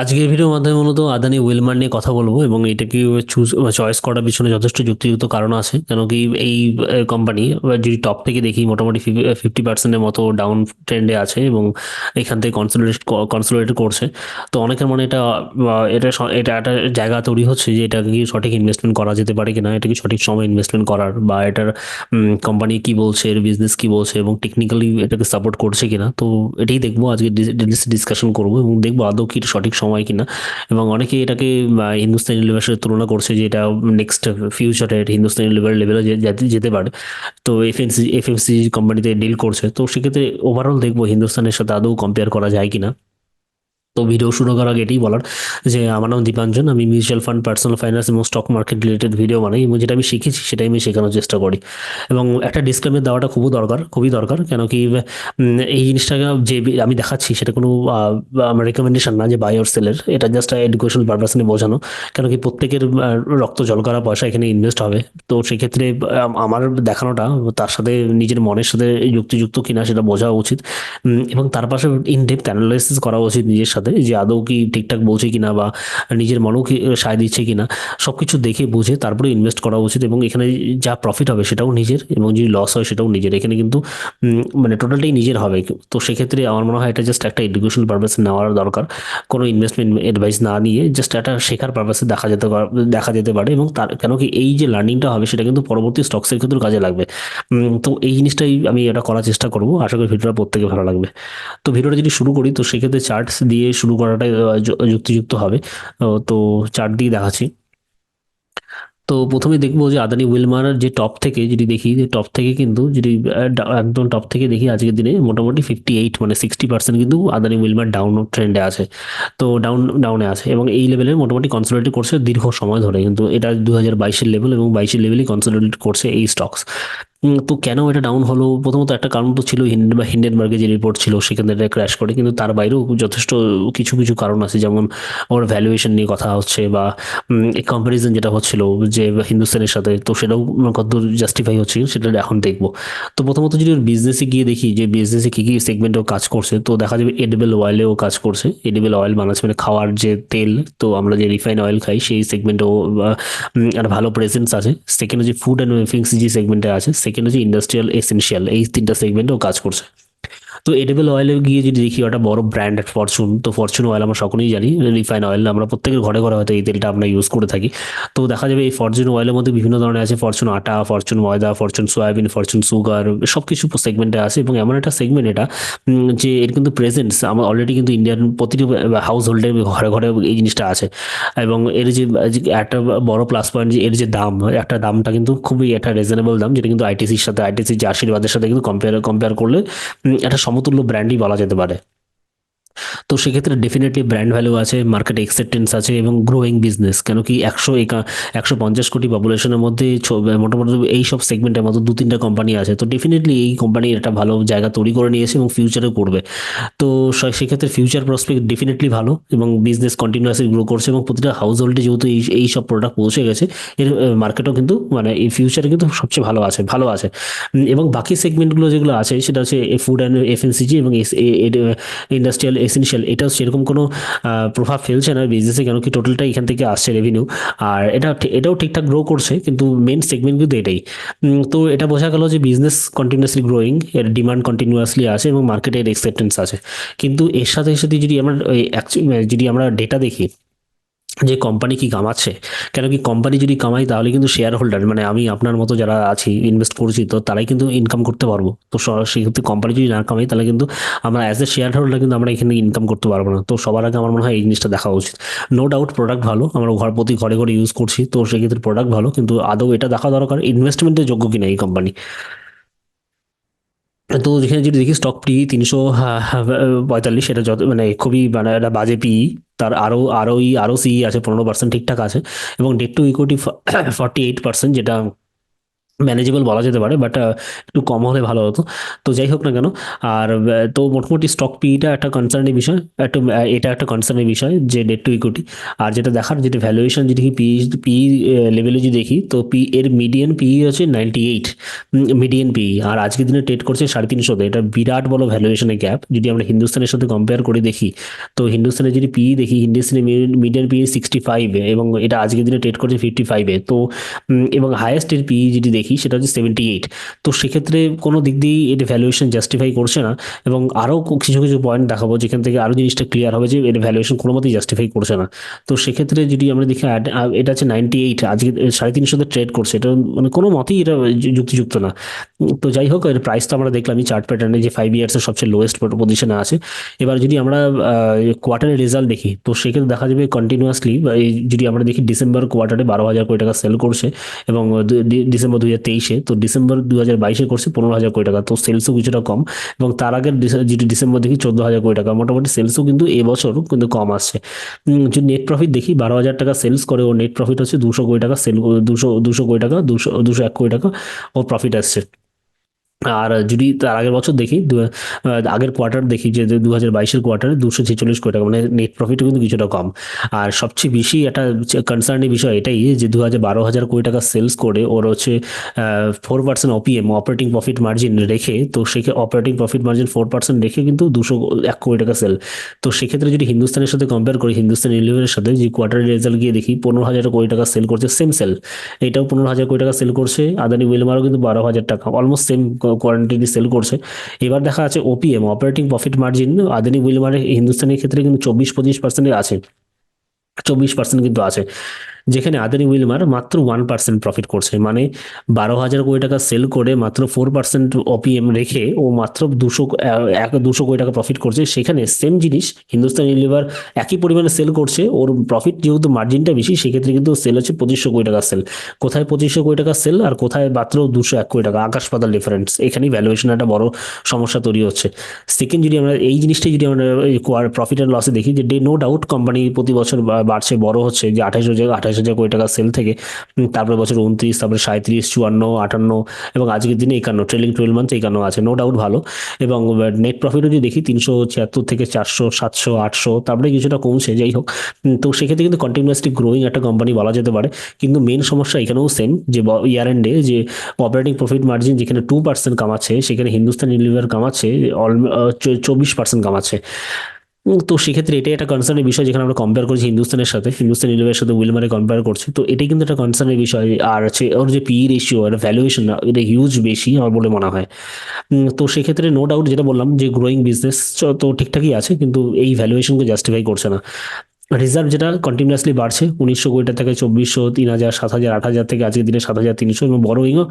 আজকের ভিডিওর মাধ্যমে মূলত আদানি ওয়েলমার নিয়ে কথা বলব এবং এটাকে চুজ চয়েস করার পিছনে যথেষ্ট যুক্তিযুক্ত কারণ আছে কেন কি এই কোম্পানি যদি টপ থেকে দেখি মোটামুটি ফিফটি পার্সেন্টের মতো ডাউন ট্রেন্ডে আছে এবং এখান থেকে কনসোলিডেট কনসোলিডেট করছে। তো অনেকের মনে এটা এটা এটা একটা জায়গা তৈরি হচ্ছে যে এটা কি সঠিক ইনভেস্টমেন্ট করা যেতে পারে কিনা, এটা কি সঠিক সময় ইনভেস্টমেন্ট করার, বা এটার কোম্পানি কি বলছে, এর বিজনেস কি বলছে এবং টেকনিক্যালি এটাকে সাপোর্ট করছে কিনা। তো এটাই দেখব, আজকে ডিসকাশন করব এবং দেখব আদৌ কি সঠিক সময় কিনা। এবং অনেকে এটাকে হিন্দুস্তানি লেভেলের সাথে তুলনা করছে যে এটা নেক্সট ফিউচারের হিন্দুস্তানি লেভেল লেভেলে যেতে পারে। তো এফএমসি এফএমসি কোম্পানিতে ডিল করছে। তো সেক্ষেত্রে ওভারঅল দেখব হিন্দুস্তানের সাথে আদৌ কম্পেয়ার করা যায় কিনা। তো ভিডিও শুরু করার আগে এটাই বলার যে, আমার নাম দীপাঞ্জন, আমি মিউচুয়াল ফান্ড পার্সোনাল ফাইন্যান্স এবং স্টক মার্কেট রিলেটেড ভিডিও বানাই এবং যেটা আমি শিখেছি সেটাই আমি শেখানোর চেষ্টা করি। এবং একটা ডিসক্লেমার দেওয়াটা খুবই দরকার খুবই দরকার কেন কি এই জিনিসটা যে আমি দেখাচ্ছি সেটা কোনো আমার রেকমেন্ডেশন না যে বাই অর সেলের এটা জাস্ট এডুকেশনাল পারপাস নিয়ে বোঝানো। কেন কি প্রত্যেকের রক্ত, জল, করা পয়সা এখানে ইনভেস্ট হবে। তো সেক্ষেত্রে আমার দেখানোটা তার সাথে নিজের মনের সাথে যুক্তিযুক্ত কিনা সেটা বোঝা উচিত। এবং তার পাশে ইন ডেপথ অ্যানালাইসিস করা উচিত নিজের সাথে। যে আদৌ কি ঠিকঠাক বলছে কিনা বা নিজের মনও কি সায় দিচ্ছে কিনা সব কিছু দেখে বুঝে তারপরে ইনভেস্ট করা উচিত এবং এখানে যা প্রফিট হবে সেটাও নিজের এবং যদি লস হয় সেটাও নিজের। এখানে কিন্তু মানে টোটালটাই নিজের হবে। তো সেক্ষেত্রে আমার মনে হয় এটা জাস্ট একটা এডুকেশনাল পারপাসে নেওয়ার দরকার। কোনো ইনভেস্টমেন্ট অ্যাডভাইস না নিয়ে জাস্ট একটা শেখার পারপাসে দেখা যেতে দেখা যেতে পারে এবং তার, কেন কি এই যে লার্নিংটা হবে সেটা কিন্তু পরবর্তী স্টকসের ক্ষেত্রে কাজে লাগবে। তো এই জিনিসটাই আমি এটা করার চেষ্টা করব। আশা করি ভিডিওটা প্রত্যেকে ভালো লাগবে। তো ভিডিওটা যদি শুরু করি, তো সেক্ষেত্রে চার্টস দিয়ে শুরু করাটাই যুক্তিযুক্ত হবে। তো চার্ট দিয়ে দেখাচ্ছি। তো প্রথমে দেখব যে আদানি উইলমার যে টপ থেকে যদি দেখি, যে টপ থেকে কিন্তু যদি একদম টপ থেকে দেখি আজকের দিনে মোটামুটি ফিফটি এইট মানে সিক্সটি পার্সেন্ট কিন্তু আদানি উইলমার ডাউন ট্রেন্ডে আছে। তো ডাউন ডাউনে আছে এবং এই লেভেলে মোটামুটি কনসোলিডেট করছে দীর্ঘ সময় ধরে। কিন্তু এটা দু হাজার বাইশের লেভেল এবং বাইশের লেভেলই কনসোলিডেট করছে এই স্টকস তো কেন এটা ডাউন হলো? প্রথমত একটা কারণ তো ছিল হিন্ডেন বা হিন্ডেনবার্গের যে রিপোর্ট ছিল, সেখানে এটা ক্র্যাশ করে। কিন্তু তার বাইরেও যথেষ্ট কিছু কিছু কারণ আছে। যেমন ওর ভ্যালুয়েশন নিয়ে কথা হচ্ছে, বা কম্পারিজন যেটা হচ্ছিল যে হিন্দুস্তানের সাথে, তো সেটাও কতদূর জাস্টিফাই হচ্ছে, সেটা এখন দেখব। তো প্রথমত যদি ওর বিজনেসে গিয়ে দেখি, যে বিজনেসে কী কী সেগমেন্টেও কাজ করছে, তো দেখা যাবে এডিবল অয়েলেও কাজ করছে। এডিবল অয়েল বানাচ্ছে মানে খাওয়ার যে তেল, তো আমরা যে রিফাইন অয়েল খাই, সেই সেগমেন্টেও একটা ভালো প্রেজেন্স আছে। সেকেন্ড হচ্ছে ফুড অ্যান্ড এফএমসিজি সেগমেন্টে আছে। সেকেন্ড হচ্ছে ইন্ডাস্ট্রিয়াল এসেন্সিয়াল এই তিনটা সেগমেন্টেও কাজ করছে। তো এডিবল অয়েলে গিয়ে যদি দেখি ওটা বড় ব্র্যান্ড ফরচুন তো ফরচুন অয়েল আমরা সকলেই জানি রিফাইন অয়েল আমরা প্রত্যেকের ঘরে ঘরে হয়তো এই তেলটা আমরা ইউজ করে থাকি। তো দেখা যাবে এই ফরচুন অয়েলের মধ্যে বিভিন্ন ধরনের আছে ফরচুন আটা ফরচুন ময়দা ফরচুন সয়াবিন ফরচুন সুগার সব কিছু সেগমেন্টে আছে এবং এমন একটা সেগমেন্ট এটা যে এর কিন্তু প্রেজেন্স আমার অলরেডি কিন্তু ইন্ডিয়ান প্রতিটি হাউস হোল্ডে ঘরে ঘরে এই জিনিসটা আছে। এবং এর যে একটা বড় প্লাস পয়েন্ট যে এর যে দাম, একটা দামটা কিন্তু খুবই একটা রিজনেবল দাম, যেটা কিন্তু আইটিসির সাথে আইটিসি যে আশীর্বাদের সাথে কিন্তু কম্পেয়ার কম্পেয়ার করলে একটা সমতুল্য ব্র্যান্ডই বলা যেতে পারে। তো সেক্ষেত্রে ডেফিনেটলি ব্র্যান্ড ভ্যালু আছে মার্কেট অ্যাকসেপ্টেন্স আছে এবং গ্রোয়িং বিজনেস কেন কি একশো একা, একশো পঞ্চাশ কোটি পপুলেশনের মধ্যে মোটামুটি এই সব সেগমেন্টের মতো দু, তিনটা কোম্পানি আছে। তো ডেফিনেটলি এই কোম্পানি একটা ভালো জায়গা তৈরি করে নিয়েছে এবং ফিউচারে করবে। তো সেক্ষেত্রে ফিউচার প্রসপেক্ট ডেফিনেটলি ভালো এবং বিজনেস কন্টিনিউয়াসলি গ্রো করছে এবং প্রতিটা হাউস হোল্ডে যেহেতু এই এই সব প্রোডাক্ট পৌঁছে গেছে, এর মার্কেটও কিন্তু মানে এই ফিউচারে কিন্তু সবচেয়ে ভালো আছে ভালো আছে। এবং বাকি সেগমেন্টগুলো যেগুলো আছে, সেটা হচ্ছে ফুড অ্যান্ড এফএনসিজি এবং ইন্ডাস্ট্রিয়াল এসেনশিয়াল এটাও সেরকম কোনো প্রভাব ফেলছে না। বিজনেসে কেন কি টোটালটা এখান থেকে আসছে রেভিনিউ আর এটা এটাও ঠিকঠাক গ্রো করছে, কিন্তু মেন সেগমেন্ট কিন্তু এটাই। তো এটা বোঝা গেল যে বিজনেস কন্টিনিউয়াসলি গ্রোয়িং এর ডিমান্ড কন্টিনিউয়াসলি আছে এবং মার্কেটের অ্যাকসেপ্টেন্স আছে। কিন্তু এর সাথে সাথে যদি আমরা যদি আমরা ডেটা দেখি যে কোম্পানি কি কামাচ্ছে? কেন কি কোম্পানি যদি কামাই তাহলে কিন্তু শেয়ার হোল্ডার মানে আমি আপনার মতো যারা আছি ইনভেস্ট করছি, তো তারাই কিন্তু ইনকাম করতে পারব। তো সেক্ষেত্রে কোম্পানি যদি না কামাই তাহলে কিন্তু আমরা অ্যাজ এ শেয়ার হোল্ডার কিন্তু আমরা এখানে ইনকাম করতে পারব না। তো সবার আগে আমার মনে হয় এই জিনিসটা দেখা উচিত। নো ডাউট প্রোডাক্ট ভালো, আমরা ঘর প্রতি ঘরে ঘরে ইউজ করছি, তো সেক্ষেত্রে প্রোডাক্ট ভালো, কিন্তু আদৌ এটা দেখা দরকার? ইনভেস্টমেন্টের যোগ্য কিনা এই কোম্পানি তো যেখানে যদি দেখি স্টক পি তিনশো পঁয়তাল্লিশ সেটা যত মানে খুবই মানে একটা বাজে পি তার আরও আরও ই, আরও সি আছে, পনেরো পার্সেন্ট ঠিকঠাক আছে এবং debt to equity forty eight percent যেটা ম্যানেজেবল বলা যেতে পারে বাট একটু কম হলে ভালো হতো। তো যাই হোক না কেন, আর তো মোটামুটি স্টক পিটা একটা কনসার্নের বিষয়, একটু এটা একটা কনসার্নের বিষয় যে ডেট টু ইকুইটি আর যেটা দেখার, যেটা ভ্যালুয়েশন যদি পি পি লেভেলে যদি দেখি, তো পি এর মিডিয়ান পি হচ্ছে নাইনটি এইট মিডিয়ান পি আর আজকের দিনে ট্রেড করছে সাড়ে তিনশোতে এটা বিরাট বড় ভ্যালুয়েশনের গ্যাপ যদি আমরা হিন্দুস্তানের সাথে কম্পেয়ার করে দেখি, তো হিন্দুস্তানের যদি পি দেখি হিন্দুস্তানের মিডিয়ান পি সিক্সটি ফাইভে এবং এটা আজকের দিনে ট্রেড করছে ফিফটি ফাইভে তো এবং হায়েস্ট এর পি যদি দেখি সেটা হচ্ছে সেভেন্টি এইট তো সেক্ষেত্রে কোনো দিক দিয়েই এটা ভ্যালুয়েশন জাস্টিফাই করছে না এবং আরও কিছু কিছু পয়েন্ট দেখাবো, যেখান থেকে আরও জিনিসটা ক্লিয়ার হবে যে এর ভ্যালুয়েশন কোনো মতেই জাস্টিফাই করছে না। তো সেক্ষেত্রে যদি আমরা দেখি এটা আছে নাইনটি এইট আজকে সাড়ে তিনশোতে ট্রেড করছে। এটা মানে কোনো মতেই এটা যুক্তিযুক্ত না। তো যাই হোক, এর প্রাইস তো আমরা দেখলাম এই চার্ট প্যাটার্নে যে ফাইভ ইয়ার্সের সবচেয়ে লোয়েস্ট পজিশনে আছে। এবার যদি আমরা কোয়ার্টারের রেজাল্ট দেখি, তো সেক্ষেত্রে দেখা যাবে কন্টিনিউয়াসলি যদি আমরা দেখি ডিসেম্বর কোয়ার্টারে বারো হাজার কোটি টাকা সেল করছে এবং ডিসেম্বর দু হাজার তেইশে, তো ডিসেম্বর দু হাজার বাইশে করছে পনেরো হাজার কোটি টাকা। তো সেলসও কিছুটা কম, এবং তার আগের যেটি ডিসেম্বর দেখি চোদ্দ হাজার কোটি টাকা। মোটামুটি সেলসও কিন্তু এবছর কিন্তু কম আসছে। যদি নেট প্রফিট দেখি, বারো হাজার টাকা সেলস করে, ওর নেট প্রফিট হচ্ছে দুশো কোটি টাকা সেল দুশো দুশো কোটি টাকা, দুশো দুশো এক কোটি টাকা ও প্রফিট আসছে। আর যদি তার আগের বছর দেখি আগের কোয়ার্টার দেখি যে দু হাজার বাইশের কোয়ার্টারে দুশো ছেচল্লিশ কোটি টাকা মানে নেট প্রফিটও কিন্তু কিছুটা কম। আর সবচেয়ে বেশি একটা কনসার্নের বিষয় এটাই যে দু হাজার বারো হাজার কোটি টাকা সেলস করে ওর হচ্ছে four percent OPM operating profit margin রেখে, তো সেক্ষেত্রে operating profit margin four percent রেখে কিন্তু দুশো এক কোটি টাকা সেল তো সেক্ষেত্রে যদি হিন্দুস্তানের সাথে কম্পেয়ার করি, হিন্দুস্তান ইলেভেনের সাথে, যে কোয়ার্টারের রেজাল্ট গিয়ে দেখি, পনেরো হাজার কোটি টাকা সেল করছে সেম সেল এটাও পনেরো হাজার কোটি টাকা সেল করছে আদানি উইলমারও কিন্তু বারো হাজার টাকা অলমোস্ট সেম কোয়ান্টিটি সেল করছে। এবার দেখা আছে OPM operating profit margin Adani উইলমারের হিন্দুস্তানের ক্ষেত্রে কিন্তু চব্বিশ পঁচিশ পার্সেন্টে আছে। চব্বিশ পার্সেন্ট কিন্তু আছে। যেখানে আদানি উইলমার মাত্র ওয়ান পার্সেন্ট প্রফিট করছে মানে বারো হাজার কোটি টাকা সেল করে মাত্র ফোর পার্সেন্ট অপিএম রেখে ও মাত্র দুশো এক, দুশো কোটি টাকা প্রফিট করছে। সেখানে সেম জিনিস, হিন্দুস্তান ইউনিলিভার একই পরিমাণে সেল করছে, ওর প্রফিট যেহেতু মার্জিনটা বেশি, সেক্ষেত্রে কিন্তু সেল হচ্ছে পঁচিশশো কোটি টাকা সেল কোথায় পঁচিশশো কোটি টাকা সেল আর কোথায় মাত্র দুশো এক কোটি টাকা? আকাশ পাতাল ডিফারেন্স এখানেই ভ্যালুয়েশন একটা বড় সমস্যা তৈরি হচ্ছে। সেকেন্ড যদি আমরা এই জিনিসটাই যদি আমরা প্রফিট অ্যান্ড লসে দেখি, যে ডে নো ডাউট কোম্পানি প্রতি বছর বাড়ছে, বড় হচ্ছে, যে, আঠাশ হাজার, আঠাশ হাজার কোটি টাকা সেল থেকে তারপরে বছর উনত্রিশ, তারপরে সাঁত্রিশ চুয়ান্ন, আটান্ন এবং আজকের দিনে একান্ন ট্রেলিং টুয়েলভ মান্থ একান্ন আছে নো ডাউট ভালো। এবং নেট প্রফিটও যদি দেখি, তিনশো ছিয়াত্তর থেকে চারশো, সাতশো, আটশো, তারপরে কিছুটা কমছে, যাই হোক। তো সেক্ষেত্রে কিন্তু কন্টিনিউয়াসলি গ্রোয়িং একটা কোম্পানি বলা যেতে পারে। কিন্তু মেন সমস্যা এখানেও সেম যে ইয়ার এন্ডে যে অপারেটিং প্রফিট মার্জিন যেখানে টু পার্সেন্ট কামাচ্ছে, সেখানে হিন্দুস্তান ইউনিলিভার কামাচ্ছে অল চব্বিশ পার্সেন্ট কামাচ্ছে। তো সেক্ষেত্রে এটাই একটা কনসার্নের বিষয় যেখানে আমরা কম্পেয়ার করছি হিন্দুস্তানের সাথে। হিন্দুস্তান ইলেভেনের সাথে উইলমারে কম্পেয়ার করছি। তো এটাই কিন্তু একটা কনসার্নের বিষয়। আর হচ্ছে ওর যে পি রেশিও এটা ভ্যালুয়েশন এটা হিউজ বেশি আমার বলে মনে হয়। তো সেক্ষেত্রে নো ডাউট যেটা বললাম যে গ্রোয়িং বিজনেস তো ঠিকঠাকই আছে, কিন্তু এই ভ্যালুয়েশনকে জাস্টিফাই করছে না। রিজার্ভ যেটা কন্টিনিউয়াসলি বাড়ছে। উনিশশো কোটি থেকে চব্বিশশো, তিন হাজার, সাত হাজার, আট হাজার থেকে আজকের দিনে সাত হাজার তিনশো এবং বড়োইংও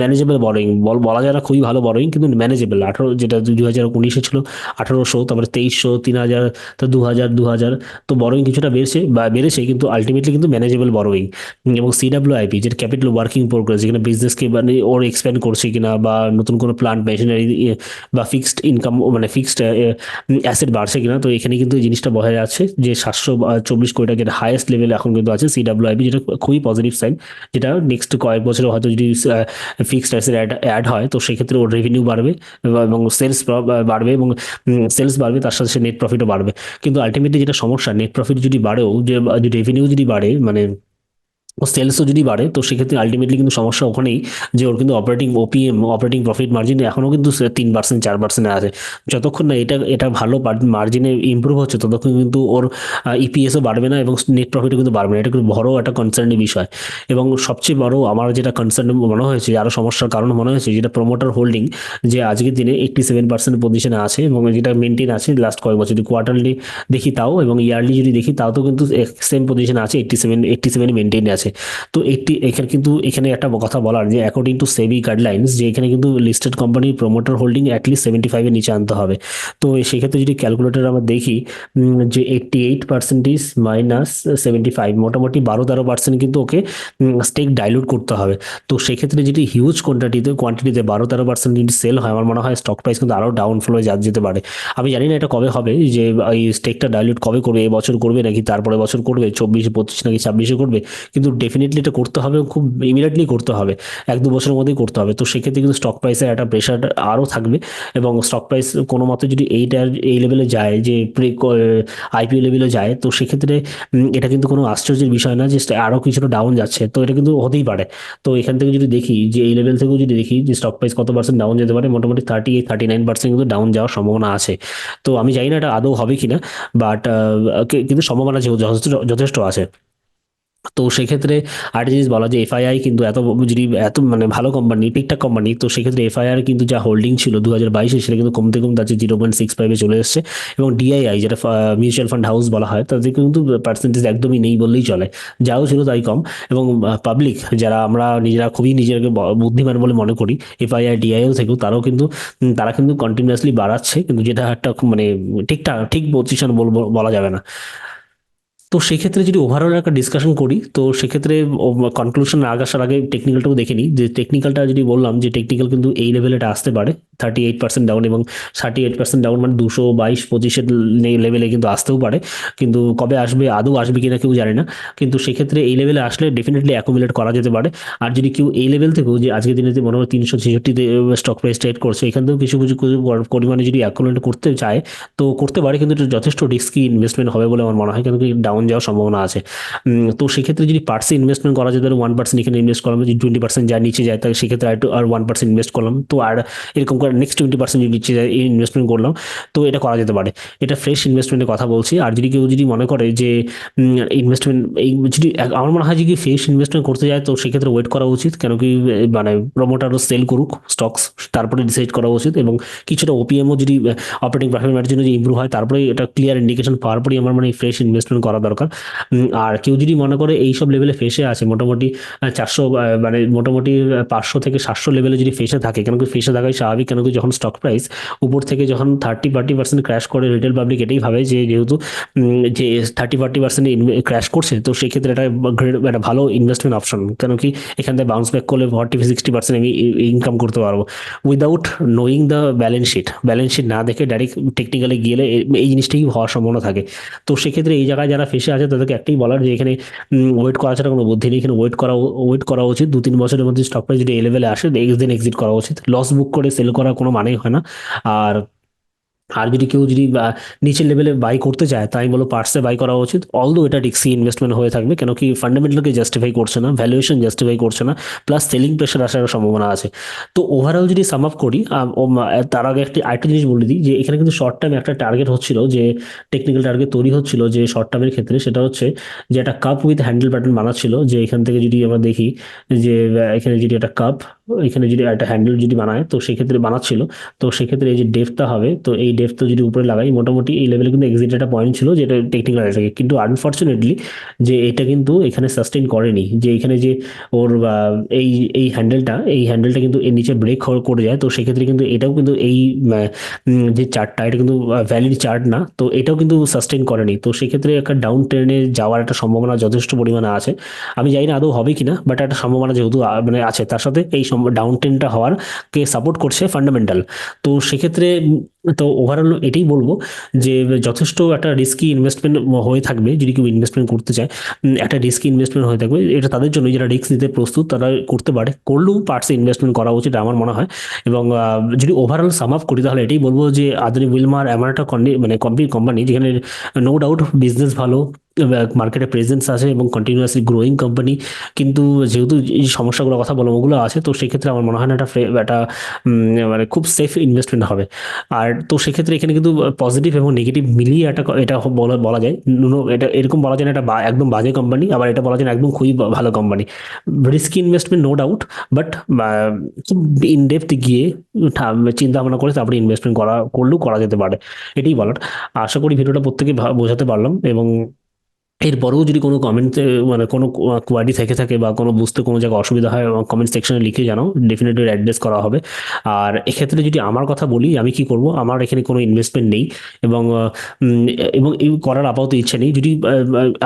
ম্যানেজেবল বড়োইং বলা যায় না খুবই ভালো বড়োইং কিন্তু ম্যানেজেবল আঠারো যেটা দু হাজার উনিশে ছিল, আঠারোশো, তারপরে তেইশশো, তিন হাজার, তো দু হাজার দু হাজার তো বড়োইং কিছুটা বেড়েছে, বা বেড়েছে, কিন্তু আলটিমেটলি কিন্তু ম্যানেজেবল বড়োইং এবং সিডাব্লিউ আইপি যেটা ক্যাপিটাল ওয়ার্কিং প্রোগ্রেস যেখানে বিজনেসকে মানে ওর এক্সপ্যান্ড করছে কিনা, বা নতুন কোনো প্লান্ট মেশিনারি বা ফিক্সড ইনকাম মানে ফিক্সড অ্যাসেট বাড়ছে কিনা, তো এখানে কিন্তু এই জিনিসটা বোঝা যাচ্ছে যে সাতশো চব্বিশ কোটি টাকা হায়েস্ট হাইয়েস্ট লেভেল এখন কিন্তু আছে সিডাব্লিউআইবি যেটা খুবই পজিটিভ সাইন যেটা নেক্সট কয়েক বছরে হয়তো যদি ফিক্সড অ্যাসেট অ্যাড অ্যাড হয়, তো সেক্ষেত্রে ওর রেভিনিউ বাড়বে এবং- সেলস বাড়বে, এবং সেলস বাড়বে, তার সাথে নেট প্রফিটও বাড়বে। কিন্তু আলটিমেটলি যেটা সমস্যা নেট প্রফিট যদি বাড়েও, যে রেভিনিউ যদি বাড়ে মানে সেলসও যদি বাড়ে, তো সেক্ষেত্রে আলটিমেটলি কিন্তু সমস্যা ওখানেই যে ওর কিন্তু operating OPM operating profit margin এখনও কিন্তু তিন পার্সেন্ট চার পার্সেন্টে আছে। যতক্ষণ না এটা এটা ভালো মার্জিনে ইমপ্রুভ হচ্ছে, ততক্ষণ কিন্তু ওর ইপিএসও বাড়বে না এবং নেট প্রফিটও কিন্তু বাড়বে না। এটা কিন্তু বড় একটা কনসার্নের বিষয়। এবং সবচেয়ে বড় আমার যেটা কনসার্ন মনে হয়েছে আরও সমস্যার কারণ মনে হয়েছে, যেটা প্রমোটার হোল্ডিং যে আজকের দিনে এইট্টি সেভেন পার্সেন্ট পজিশনে আছে এবং যেটা মেনটেন আছে লাস্ট কয়েক বছর। যদি কোয়ার্টারলি দেখি তাও এবং ইয়ারলি যদি দেখি তাও তো কিন্তু সেম পজিশনে আছে এইট্টি সেভেন এইট্টি সেভেন মেনটেনে আছে। তো একটি এখানে কিন্তু, এখানে একটা কথা বলার যে অ্যাকর্ডিং টু সেবি গাইডলাইন্স যে এখানে কিন্তু লিস্টেড কোম্পানির প্রমোটার হোল্ডিং অ্যাটলিস্ট সেভেন্টি ফাইভের নিচে আনতে হবে। তো সেক্ষেত্রে যদি ক্যালকুলেটর আমরা দেখি যে eighty eight percentage minus seventy five মোটামুটি বারো তেরো পার্সেন্ট কিন্তু ওকে স্টেক ডাইলুট করতে হবে। তো সেক্ষেত্রে যদি হিউজ কোয়ান্টিটিতে কোয়ান্টিটিতে বারো তেরো পার্সেন্ট যদি সেল হয়, আমার মনে হয় স্টক প্রাইস কিন্তু আরও ডাউনফ্লো যা যেতে পারে। আমি জানি না এটা কবে হবে, যে, এই স্টেকটা ডাইলুট কবে করবে, এবছর করবে নাকি তারপরে বছর করবে, চব্বিশে, পঁচিশ নাকি ছাব্বিশে করবে, কিন্তু ডেফিনেটলি এটা করতে হবে খুব ইমিডিয়েটলি করতে হবে। এক দু বছরের মধ্যেই করতে হবে। তো সেক্ষেত্রে কিন্তু স্টক প্রাইসের একটা প্রেশার আরও থাকবে এবং স্টক প্রাইস কোনো মতে যদি এইটার এই লেভেলে যায়, যে প্রি আইপিও লেভেলে যায়, তো সেক্ষেত্রে এটা কিন্তু কোনো আশ্চর্যের বিষয় না যে আরও কিছুটা ডাউন যাচ্ছে। তো এটা কিন্তু হতেই পারে। তো এখান থেকে যদি দেখি, যে এই লেভেল থেকেও যদি দেখি, যে স্টক প্রাইস কত পার্সেন্ট ডাউন যেতে পারে, মোটামুটি thirty eight thirty nine percent কিন্তু ডাউন যাওয়ার সম্ভাবনা আছে। তো আমি জানি না এটা আদৌ হবে কিনা বাট কিন্তু সম্ভাবনা যথেষ্ট যথেষ্ট আছে। তো সেক্ষেত্রে আরেকটা জিনিস বলা যে এফআইআই কিন্তু এত যদি এত মানে ভালো কোম্পানি ঠিকঠাক কোম্পানি তো সেক্ষেত্রে এফআইআর কিন্তু যা হোল্ডিং ছিল দু হাজার বাইশে সেটা কিন্তু কমতে কমতে আছে জিরো পয়েন্ট সিক্স ফাইভে চলে এসছে এবং ডিআইআই যেটা মিউচুয়াল ফান্ড হাউস বলা হয় তাদের কিন্তু পার্সেন্টেজ একদমই নেই বললেই চলে। যাও ছিল তাই কম এবং পাবলিক যারা আমরা নিজেরা খুবই নিজেকে বুদ্ধিমান বলে মনে করি এফআইআর ডিআইও থেকেও তারাও কিন্তু তারা কিন্তু কন্টিনিউয়াসলি বাড়াচ্ছে, কিন্তু যেটা একটা মানে ঠিকঠাক ঠিক পজিশন বলা যাবে না। তো সেক্ষেত্রে যদি ওভারঅল একটা ডিসকাশন করি, তো সেক্ষেত্রে কনক্লুশন আগাসার আগে টেকনিক্যালটাও দেখে নিই। যে টেকনিক্যালটা যদি বললাম যে টেকনিক্যাল কিন্তু এই লেভেলে এটা আসতে পারে থার্টি এইট পার্সেন্ট ডাউন এবং থার্টি এইট পার্সেন্ট ডাউন মানে দুশো বাইশ পঁচিশের লেভেলে কিন্তু আসতেও পারে। কিন্তু কবে আসবে, আদৌ আসবে কিনা কেউ জানে না। কিন্তু সেক্ষেত্রে এই লেভেলে আসলে ডেফিনেটলি অ্যাকুমুলেট করা যেতে পারে। আর যদি কেউ এই লেভেল থেকেও যে আজকের দিনে যে মনে হয় তিনশো ছেষট্টিতে স্টক প্রাইস ট্রেড করছে, এখান থেকেও কিছু কিছু কিছু পরিমাণে যদি অ্যাকুমুলেট করতে চায়, তো করতে পারে। কিন্তু যথেষ্ট রিস্কি ইনভেস্টমেন্ট হবে বলে আমার মনে হয়। কিন্তু ডাউন যাওয়ার সম্ভাবনা আছে। তো সেক্ষেত্রে যদি পার্সে ইনভেস্টমেন্ট করা যেতে পারে ওয়ান পার্সেন্ট এখানে ইনভেস্ট করলাম, যদি টোয়েন্টি পার্সেন্ট যা নিচে যায়, তাহলে সেক্ষেত্রে আর একটু আর ওয়ান পার্সেন্ট ইনভেস্ট করলাম। তো আর এরকম করে নেক্সট টোয়েন্টি পার্সেন্ট যদি নিচে যায় ইনভেস্টমেন্ট করলাম, তো এটা করা যেতে পারে। এটা ফ্রেশ ইনভেস্টমেন্টের কথা বলছি। আর যদি কেউ যদি মনে করে যে ইনভেস্টমেন্ট এই যদি আমার মনে হয় যে কি ফ্রেশ ইনভেস্টমেন্ট করতে যায়, তো সেক্ষেত্রে ওয়েট করা উচিত। কেন কি মানে প্রমোটারও সেল করুক স্টকস তারপরে ডিসাইড করা উচিত। এবং কিছুটা ওপিএমও যদি, অপারেটিং পারফরমেন্সের জন্য যদি ইমপ্রুভ হয়, তারপরে এটা ক্লিয়ার ইন্ডিকেশন পাওয়ার পরেই আমার মানে ফ্রেশ ইনভেস্টমেন্ট করা দরকার। আর কেউ যদি মনে করে এই সব লেভেলে ফেসে আছে, মোটামুটি চারশো মানে মোটামুটি পাঁচশো থেকে সাতশো লেভেলে যদি ফেসে থাকে, কেন কি ফেসে থাকাই স্বাভাবিক, কেন কি যখন স্টক প্রাইস উপর থেকে যখন থার্টি ফার্টি পার্সেন্ট ক্র্যাশ করে রিটেল পাবলিক এটাই ভাবে যে যেহেতু যে থার্টি ফার্টি পার্সেন্ট ক্র্যাশ করছে, তো সেক্ষেত্রে এটা একটা ভালো ইনভেস্টমেন্ট অপশন কেন কি এখান থেকে বাউন্স ব্যাক করলে ফর্টি সিক্সটি পার্সেন্ট আমি ইনকাম করতে পারব। Without knowing the balance sheet balance sheet না দেখে ডাইরেক্ট টেকনিক্যালি গেলে এই জিনিসটাই হওয়ার সম্ভাবনা থাকে। তো সেক্ষেত্রে এই জায়গায় যারা ফেসে আছে তাদেরকে একটাই বলার যে এখানে ওয়েট করা ছাড়া কোনো বুদ্ধি নেই। এখানে ওয়েট করা ওয়েট করা উচিত। দু তিন বছরের মধ্যে স্টক প্রাইস যদি এ লেভেলে আসে দিন এক্সিট করা উচিত। লস বুক করে সেল করার কোনো মানেই হয় না। আর আর যদি কেউ যদি নিচের লেভেলে বাই করতে চায়, তাই বলো পার্টসে বাই করা উচিত। অলদো এটা রিক্সি ইনভেস্টমেন্ট হয়ে থাকবে কেন কি ফান্ডামেন্টালকে জাস্টিফাই করছে না ভ্যালুয়েশন জাস্টিফাই করছে না প্লাস সেলিং প্রেশার আসার সম্ভাবনা আছে। তো ওভারঅল যদি সাম আপ করি তার আগে একটি আরেকটা জিনিস বলে দিই, যে এখানে কিন্তু শর্ট টাইম একটা টার্গেট হচ্ছিল, যে টেকনিক্যাল টার্গেট তৈরি হচ্ছিল, যে শর্ট টার্মের ক্ষেত্রে, সেটা হচ্ছে যে একটা কাপ উইথ হ্যান্ডেল প্যাটার্ন বানাচ্ছিল, যে এখান থেকে যদি আমরা দেখি, যে এখানে যদি একটা কাপ এখানে যদি একটা হ্যান্ডেল যদি বানায়, তো সেক্ষেত্রে বানাচ্ছিল। তো সেক্ষেত্রে এই যে ডেফটা হবে, তো এই ডেফটা যদি উপরে লাগাই, মোটামুটি এই লেভেলে কিন্তু এক্সিট একটা পয়েন্ট ছিল, যেটা টেকনিক্যাল থাকে কিন্তু আনফর্চুনেটলি যে এটা কিন্তু এখানে সাস্টেইন করেনি। যে এখানে যে ওর এই এই হ্যান্ডেলটা এই হ্যান্ডেলটা কিন্তু এর নিচে ব্রেক করে যায়। তো সেক্ষেত্রে কিন্তু এটাও কিন্তু এই যে চার্টটা এটা কিন্তু ভ্যালিড চার্ট না। তো এটাও কিন্তু সাস্টেইন করেনি। তো সেক্ষেত্রে একটা ডাউন ট্রেনে যাওয়ার একটা সম্ভাবনা যথেষ্ট পরিমাণে আছে। আমি জানি না আদৌ হবে কিনা বাট একটা সম্ভাবনা যেহেতু মানে আছে, তার সাথে এই ডাউন ট্রেনটা হওয়ার কে সাপোর্ট করছে ফান্ডামেন্টাল তো সেক্ষেত্রে, তো ওভারঅল এটাই বলব যে যথেষ্ট একটা রিস্কি ইনভেস্টমেন্ট হয়ে থাকবে যদি কেউ ইনভেস্টমেন্ট করতে চায়। একটা রিস্কি ইনভেস্টমেন্ট হয়ে থাকবে। এটা তাদের জন্য যারা রিস্ক নিতে প্রস্তুত তারা করতে পারে। করলেও পার্টসে ইনভেস্টমেন্ট করা উচিত আমার মনে হয়। এবং যদি ওভারঅল সাম আপ করি তাহলে এটাই বলব যে আধুনিক উইলমার এমন একটা মানে কোম্পানি যেখানে নো ডাউট বিজনেস ভালো মার্কেটে প্রেজেন্স আছে এবং কন্টিনিউয়াসলি গ্রোয়িং কোম্পানি কিন্তু যেহেতু এই সমস্যাগুলোর কথা বললাম, ওগুলো আছে, তো সেক্ষেত্রে আমার মনে হয় না ফ্রে- একটা মানে খুব সেফ ইনভেস্টমেন্ট হবে। আর তো সেক্ষেত্রে এখানে কিন্তু পজিটিভ এবং নেগেটিভ মিলিয়ে একটা এটা বলা বলা যায়। এটা এরকম বলা যায় না, এটা একদম বাজে কোম্পানি আবার এটা বলা যায় একদম খুবই ভালো company risky investment no doubt but খুব ইন ডেপথ গিয়ে চিন্তা ভাবনা করে তারপরে ইনভেস্টমেন্ট করা, করলেও করা যেতে পারে। এটাই বলার। আশা করি ভিডিওটা প্রত্যেকে বোঝাতে পারলাম এবং এরপরেও যদি কোনো কমেন্ট মানে কোনো কোয়ারি থেকে থাকে বা কোনো বুঝতে কোনো জায়গায় অসুবিধা হয় কমেন্ট সেকশনে লিখে জানাও ডেফিনেটলি অ্যাড্রেস করা হবে। আর এক্ষেত্রে যদি আমার কথা বলি, আমি কি করব? আমার এখানে কোনো ইনভেস্টমেন্ট নেই এবং এবং এই করার আপাতত ইচ্ছে নেই। যদি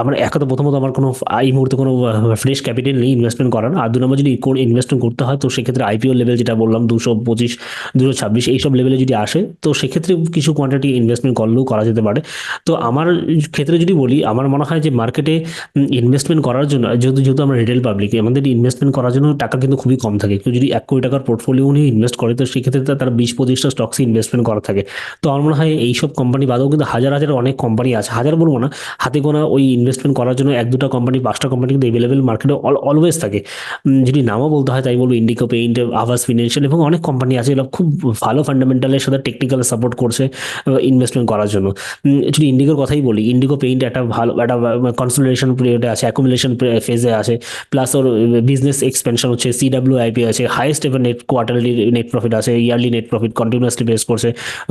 আমার একাত প্রথমত আমার কোনো, এই মুহূর্তে কোনো ফ্রেশ ক্যাপিটাল নেই ইনভেস্টমেন্ট করার। আর দু নম্বর যদি কোনো ইনভেস্টমেন্ট করতে হয়, তো সেক্ষেত্রে আইপিও লেভেল যেটা বললাম, দুশো পঁচিশ, দুশো ছাব্বিশ, এইসব লেভেলে যদি আসে, তো সেক্ষেত্রে কিছু কোয়ান্টিটি ইনভেস্টমেন্ট করলেও করা যেতে পারে। তো আমার ক্ষেত্রে যদি বলি, আমার মনে হয় যে মার্কেটে ইনভেস্টমেন্ট করার জন্য, যেহেতু যেহেতু আমরা রিটেল পাবলিক আমাদের ইনভেস্টমেন্ট করার জন্য টাকা কিন্তু খুবই কম থাকে। কেউ যদি এক কোটি টাকার পোর্টফোলিও নিয়ে ইনভেস্ট করে, তো সেক্ষেত্রে তার- বিশ পঁচিশটা স্টকসে ইনভেস্টমেন্ট করা থাকে। তো আমার মনে হয় এইসব কোম্পানি বাদেও কিন্তু হাজার হাজার অনেক কোম্পানি আছে। হাজার বলব না, হাতে গোনা ওই ইনভেস্টমেন্ট করার জন্য এক দুটো কোম্পানি পাঁচটা কোম্পানি কিন্তু এভেলেবেল মার্কেটে অলওয়েজ থাকে। যদি নামও বলতে হয়, তাই বলব ইন্ডিকো পেইন্ট আভাস ফিনান্সিয়াল এবং অনেক কোম্পানি আছে এগুলো খুব ভালো ফান্ডামেন্টালের সাথে টেকনিক্যাল সাপোর্ট করছে ইনভেস্টমেন্ট করার জন্য। যদি ইন্ডিগোর কথাই বলি ইন্ডিগো পেইন্ট একটা ভালো, একটা কনসোলিডেশন পিরিয়ডে আছে অ্যাকুমুলেশন ফেজে আছে প্লাস ওর বিজনেস এক্সপেনশন হচ্ছে সিডাব্লিউ আইপি আছে highest ever net quarterly net profit আছে yearly net profit continuously base করছে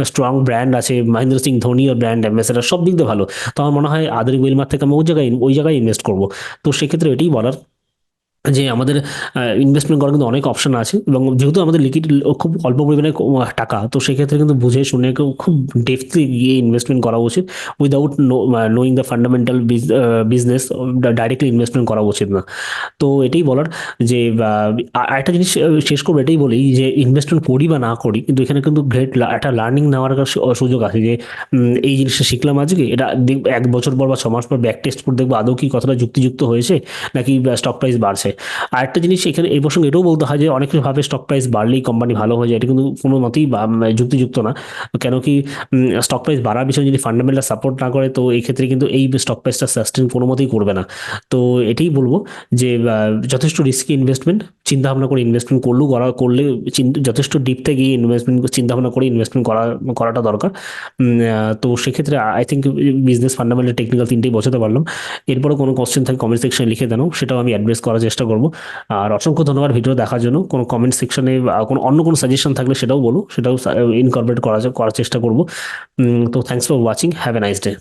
স্ট্রং ব্র্যান্ড আছে, মহেন্দ্র সিং ধোনি ওর ব্র্যান্ড অ্যাম্বাসেডার সব দিক দিয়ে ভালো। তো আমার মনে হয় আদারি উইলমার থেকে আমি ওই জায়গায় ওই জায়গায় ইনভেস্ট করব। তো সেক্ষেত্রে এটাই বলার যে আমাদের ইনভেস্টমেন্ট করার কিন্তু অনেক অপশন আছে এবং যেহেতু আমাদের লিকুইড খুব অল্প পরিমাণে টাকা, তো সেক্ষেত্রে কিন্তু বুঝে শুনে খুব ডেপথলি গিয়ে ইনভেস্টমেন্ট করা উচিত। Without knowing the fundamental business directly investment করা উচিত না। তো এটাই বলার যে একটা জিনিস শেষ করব, এটাই বলি যে ইনভেস্টমেন্ট করি বা না করি, কিন্তু এখানে কিন্তু গ্রেট একটা লার্নিং নেওয়ার সুযোগ আছে যে এই জিনিসটা শিখলাম আজকে, এটা এক বছর পর বা ছ মাস পর ব্যাক টেস্ট করে দেখব আদৌ কি কতটা যুক্তিযুক্ত হয়েছে, নাকি স্টক প্রাইস বাড়ছে। আর একটা জিনিস এখানে এই প্রসঙ্গে এটাও বলতে হয় যে অনেক ভাবে স্টক প্রাইস বাড়লেই কোম্পানি ভালো হয়ে যায়। এটা কিন্তু কোনো মতেই যুক্তিযুক্ত না। কেন কি স্টক প্রাইস বাড়ার বিষয়ে যদি ফান্ডামেন্টাল সাপোর্ট না করে, তো এই ক্ষেত্রে কিন্তু এই স্টক প্রাইসটা সাস্টেন কোনো মতেই করবে না। তো এটাই বলব যে যথেষ্ট রিস্কি ইনভেস্টমেন্ট চিন্তা ভাবনা করে ইনভেস্টমেন্ট করলেও করা, করলে যথেষ্ট ডিপ থেকে ইনভেস্টমেন্ট চিন্তা ভাবনা করে ইনভেস্টমেন্ট করা, করাটা দরকার। তো সেক্ষেত্রে I think business fundamental technical তিনটেই বোঝাতে পারলাম। এরপরে কোনো কোশ্চেন থাকে কমেন্ট সেকশনে লিখে দেন সেটাও আমি অ্যাড্রেস করার চেষ্টা করব। আর অসংখ্য ধন্যবাদ ভিডিও দেখার জন্য। কোনো কমেন্ট সেকশনে কোনো অন্য কোনো সাজেশন থাকলে সেটাও বলো। সেটাও ইনকর্পোরেট করা, করার চেষ্টা করব। তো thanks for watching have a nice day